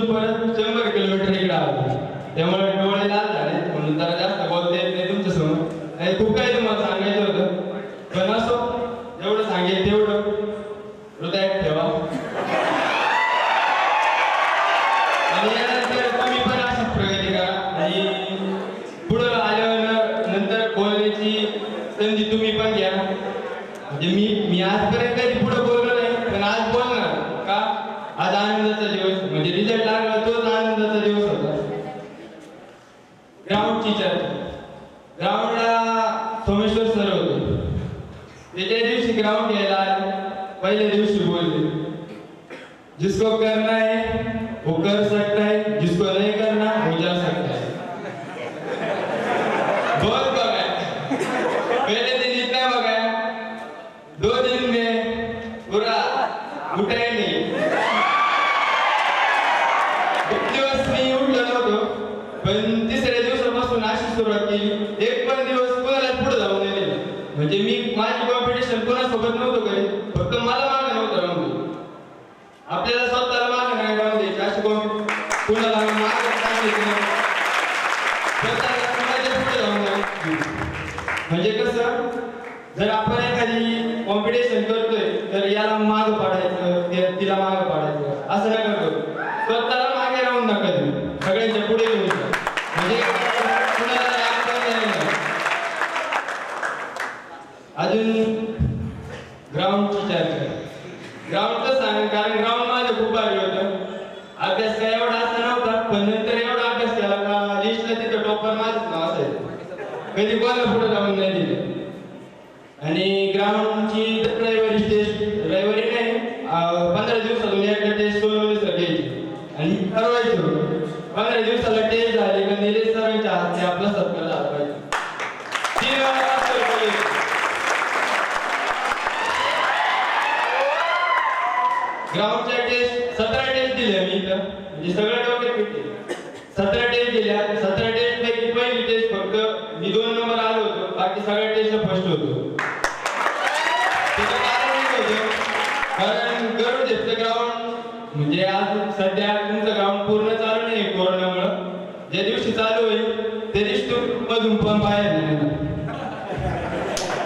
तिथून परत शंभर किलोमीटर इकडे आलो. त्यामुळे डोळे लाल झाले. म्हणून जरा जास्त बोलते येत नाही तुमच्यासमोर आणि खूप काही चर्चा ग्राउंडला सोमेश्वर जिसको करना है वो कर सकता सुरुवात केली. एक पण दिवस कोणाला पुढे जाऊ नये म्हणजे मी माझी कॉम्पिटिशन कोणासोबत नव्हतो काही फक्त मला मागे नव्हतं राहून दिलं. आपल्याला स्वतःला मागे नाही राहून द्यायची अशी कोण कोणाला मागे टाकायची स्वतःला कोणाच्या पुढे जाऊन द्यायची. म्हणजे कसं? जर आपण एखादी कॉम्पिटिशन करतोय तर याला माग पाडायचं तिला माग अजून ग्राउंडची चर्चा ग्राउंडचं सांग कारण ग्राउंड माझं खूप भारी होतं. अभ्यास काय एवढा असा नव्हता पण नंतर एवढा अभ्यास केला का लिस्टला तिथं टॉपर माझंच नाव असायचं कधी कोणाला पुढे जाऊन नाही दिलं. आणि ग्राउंडची रविवारी टेस्ट रविवारी नाही पंधरा दिवसातून एकदा टेस्ट सोडवली सर घ्यायची. आणि ठरवायचं पंधरा दिवसाला टेस्ट झाली का निलेश सरांच्या हातने आपला सत्कार झाला पाहिजे तीन वेळा पास केलं पाहिजे. ग्राउंडच्या टेस्ट सतरा टेस्ट दिल्या मी इथं. म्हणजे सगळं डोक्यात फिटले सतरा टेस्ट दिल्या. सतरा टेस्ट पैकी पहिली टेस्ट फक्त मी दोन नंबर आलो होतो. बाकी सगळ्या टेस्ट फर्स्ट होतो. कारण एक होतं. ग्राउंड म्हणजे आज सध्या तुमचं ग्राउंड पूर्ण चालू नाही कोरोनामुळं. ज्या दिवशी चालू होईल त्या दिवशी मधून पण बाहेर नाही येणार.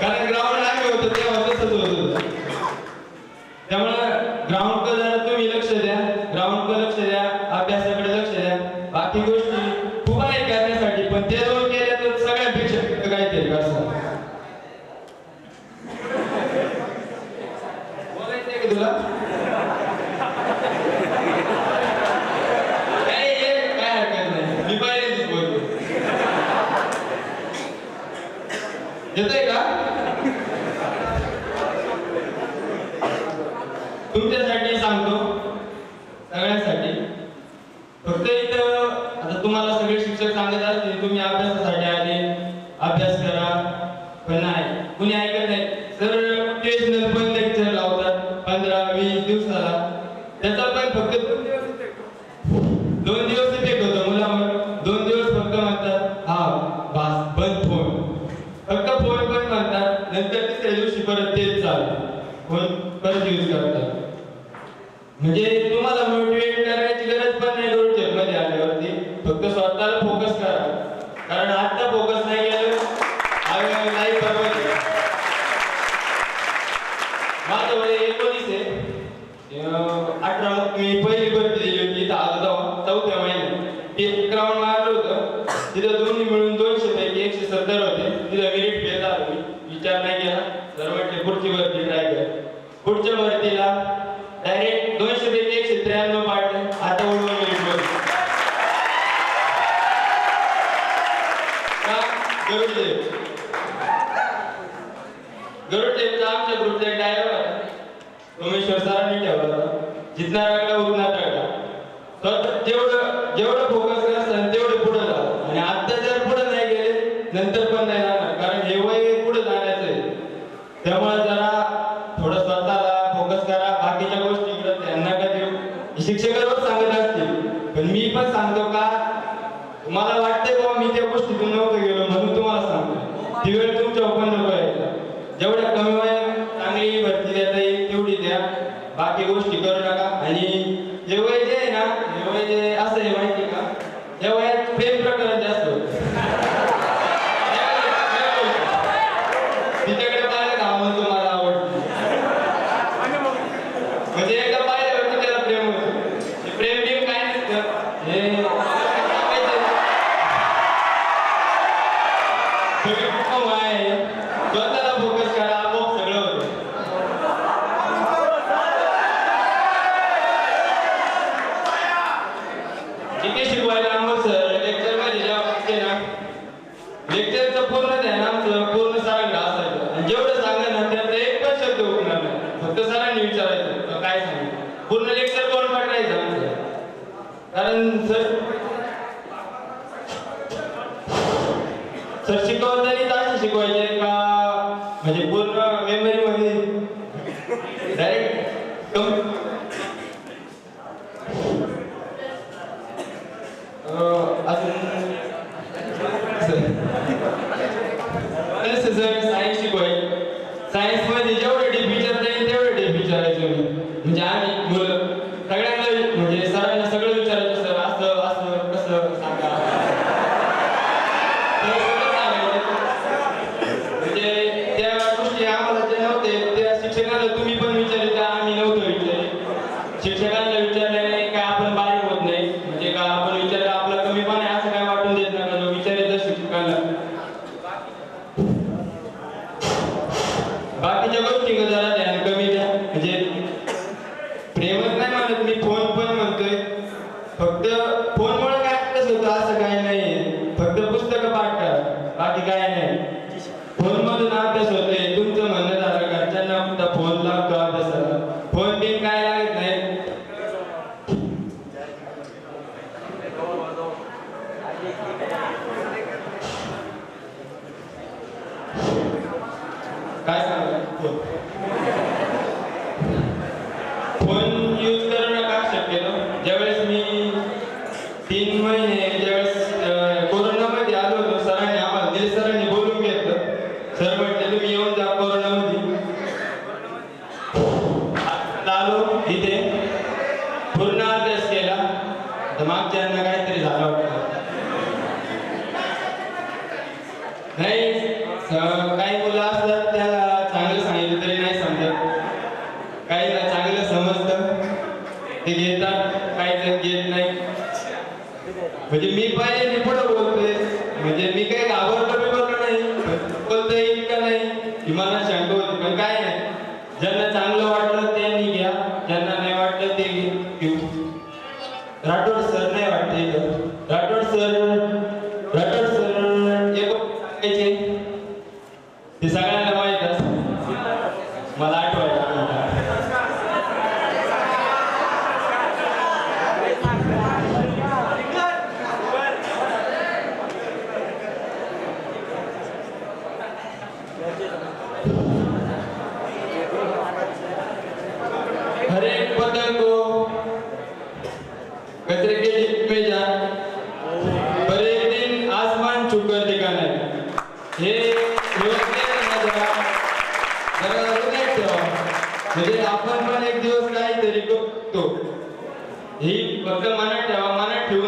कारण ग्राउंड आम्ही होतो तेव्हा तसंच होत होतं त्यामुळे ग्राउंड जरा तुम्ही लक्ष द्या ग्राउंड लक्ष द्या अभ्यासाकडे लक्ष द्या बाकी गोष्टी खूप आहेत करण्यासाठी पण ते दोन केल्या तर सगळ्यापेक्षा काहीतरी करसा बोलायचंय का तुला नाही, ये, काय हरकत नाही मी पहिल्यांदाच बोलतो येतोय का तुमच्यासाठी सांगतो सगळ्यांसाठी फक्त इथं आता तुम्हाला सगळे शिक्षक सांगत असतील तुम्ही अभ्यासासाठी आले. अभ्यास करा. पण नाही. कुणी ऐकत नाही? सर टेशनल पण लेक्चर लावतात. पंधरा वीस दिवसाला. त्याचा पण फक्त दोन दिवस इफेक्ट होतो मुलावर. दोन दिवस फक्त म्हणतात हा बास बंद फोन. फक्त फोन पण म्हणतात. नंतर तिसऱ्या दिवशी परत तेच चालू फोन परत यूज करतात म्हणजे तुम्हाला मोटिवेट करण्याची गरज पण नाही रोडमध्ये आल्यावरती फक्त स्वतःला फोकस करा कारण आता फोकस नाही केलं लाईफ बरोबर माझं वय एकोणीस आहे अं, अठरा मी पहिली भरती दिली होती इथं आलो तेव्हा चौथ्या महिन्यात ते ग्राउंड मारलं होतं तिथं दोन्ही मिळून दोनशे पैकी एकशे सत्तर होते तिथं मेरिट घेत आलो मी विचार नाही केला तर म्हटले पुढची भरती ट्राय कर पुढच्या भरतीला डायरेक्ट दोनशे पैकी एकशे त्र्याण्णव पाडले आता उडवून मेरिट वर का गरुडदेव गरुड गरुडदेवचा आमच्या ग्रुपचा एक डायलॉग आहे. सोमेश्वर सरांनी ठेवला होता जितना रगडा उतना रगडा स्वतः जेवढं जेवढं फोकस करतात तेवढं पुढे जा आणि आता जर पुढे नाही गेले नंतर पण नाही जाणार. कारण हे वय पुढे जाण्याचं आहे. त्यामुळे जरा थोडं स्वतःला फोकस करा. बाकीच्या गोष्टीकडे ध्यान नका देऊ? हे शिक्षक रोज सांगत असतील. पण मी पण सांगतो का? मला वाटतंय बाबा हो मी त्या गोष्टीतून एवढी द्या. बाकी गोष्टी करू नका. आणि जे वय जे आहे ना जे वय जे असं आहे माहिती का? त्या वयात प्रेम प्रकरण जास्त होत. ठीक है 呃而且 आमच्या गोष्टी जरा ध्यान कमी द्या. म्हणजे प्रेमच नाही म्हणत मी फोन पण म्हणतोय. फक्त फोनमुळे काय कसं होत असं काय नाही. फक्त पुस्तकं पाठ करा बाकी काय नाही. फोन मधून अभ्यास होतोय तुमचं म्हणणं झालं घरच्यांना फक्त फोन लागतो अभ्यासाला फोन बिन काय लागत नाही. काय सांगू? Desculpa. ते घेतात काही जण घेत नाही. म्हणजे मी पाहिजे मी पुढे बोलतोय. म्हणजे मी काही घाबरतो बिबरलो नाही. बोलता येईल का नाही की मला शंका होती. पण काय नाही ज्यांना चांगलं वाटलं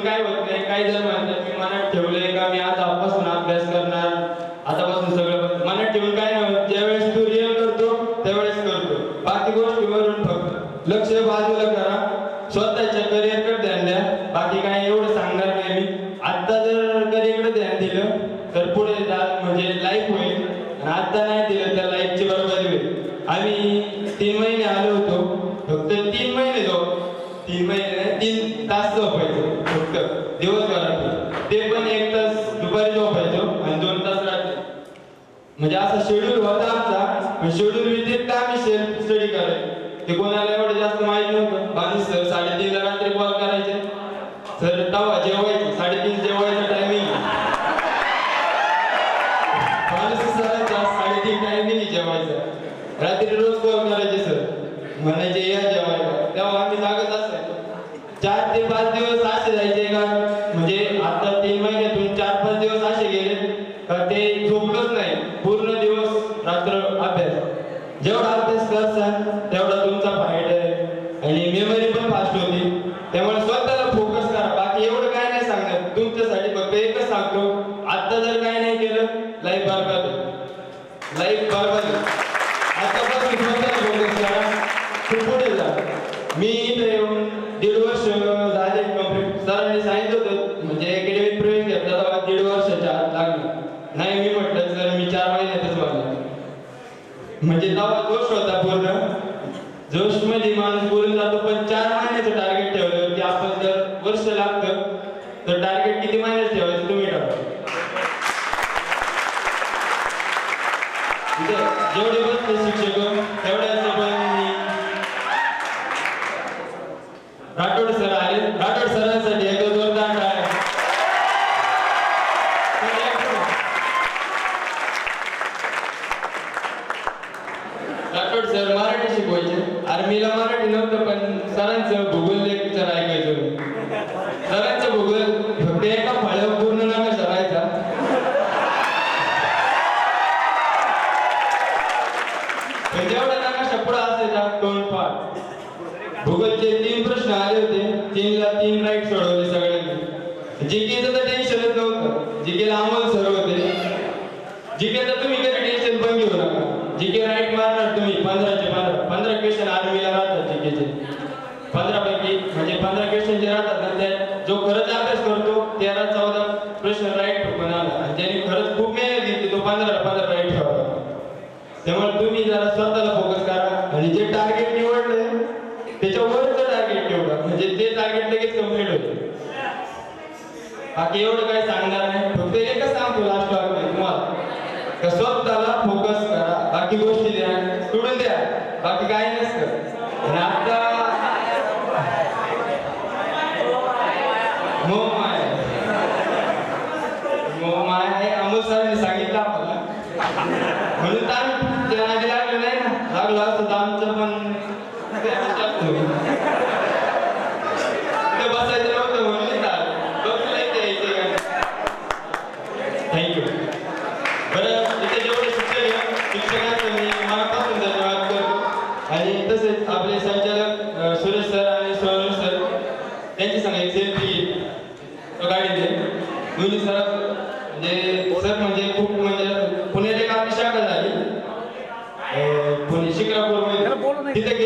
काय होत नाही काही जर म्हणतात मी मनात ठेवलंय का मी आज आपण अभ्यास करणार म्हणजे असा शेड्यूल होता आमचा पण शेड्यूल व्यतिरिक्त आम्ही स्टडी करायचं. ते कोणाला एवढं जास्त माहिती नव्हतं. बाकी सर साडेतीनला रात्री call. tanto abe, ¿de verdad जोशमध्ये माणूस बोलून जातो पण चार महिन्याचं टार्गेट ठेवलं की आपण जर वर्ष लागतं तर Mila mana di nota pen saran se Google. तेरा चौदा प्रश्न राईट म्हणाला ज्यांनी खरंच खूप मेहनत घेतली. तो पंधरा पंधरा राईट ठेवला त्यामुळे तुम्ही जरा स्वतःला फोकस करा. आणि जे टार्गेट निवडले त्याच्यावरच टार्गेट निवडा. म्हणजे ते टार्गेट लगेच कंप्लीट होईल. बाकी एवढं काय सांगणार नाही. फक्त एकच सांगतो लास्ट वाक्य तुम्हाला. स्वतःला फोकस करा. बाकी गोष्टी द्या. सोडून द्या. बाकी काय मग मला हे अमोल सरांनी सांगितलं आम्हाला. म्हणून तर आम्ही त्यांना नाही ना लागलो असतो तर आमचं पण Kita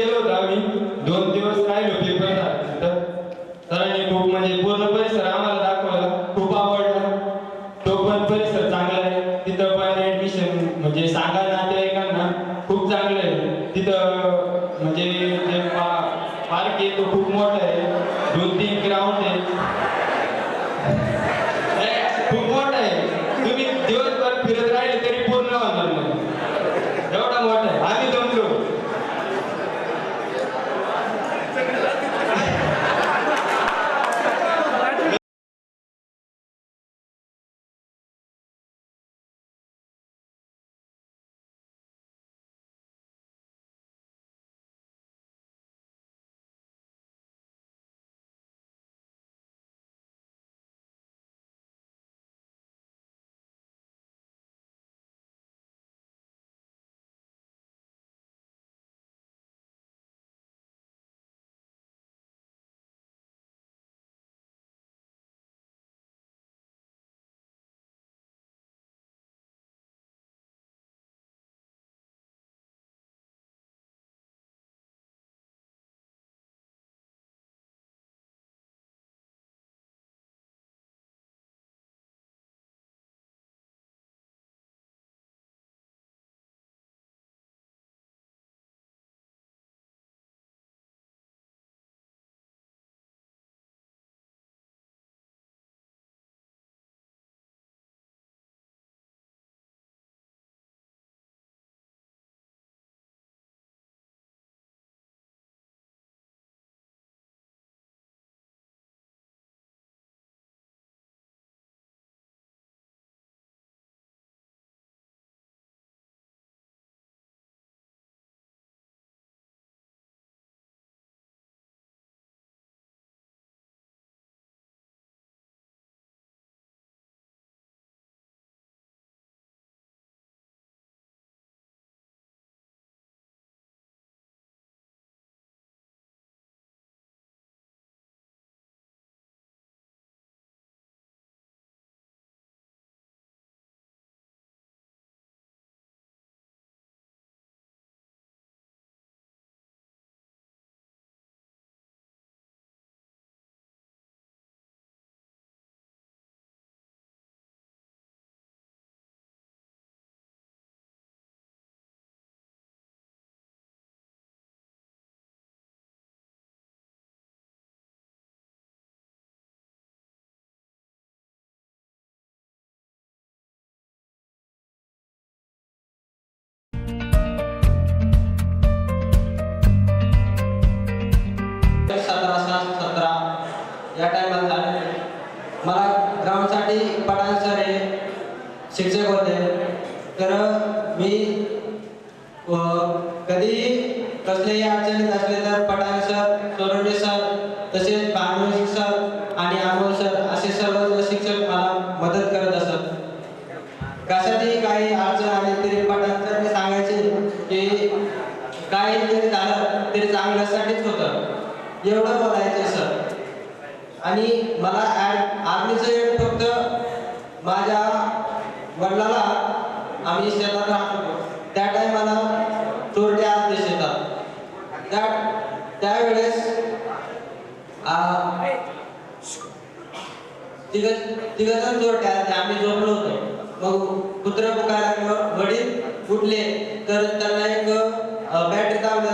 कधीही कसलेही अडचणीत असले तर पटाणे सर सोरडे सर तसेच बाणवशी सर त्यावेळेस तिघ तिघजण जोरट्यात आम्ही झोपलो होतो. मग कुत्र पुकारायला वडील उठले तर त्यांना एक बॅटरी लावली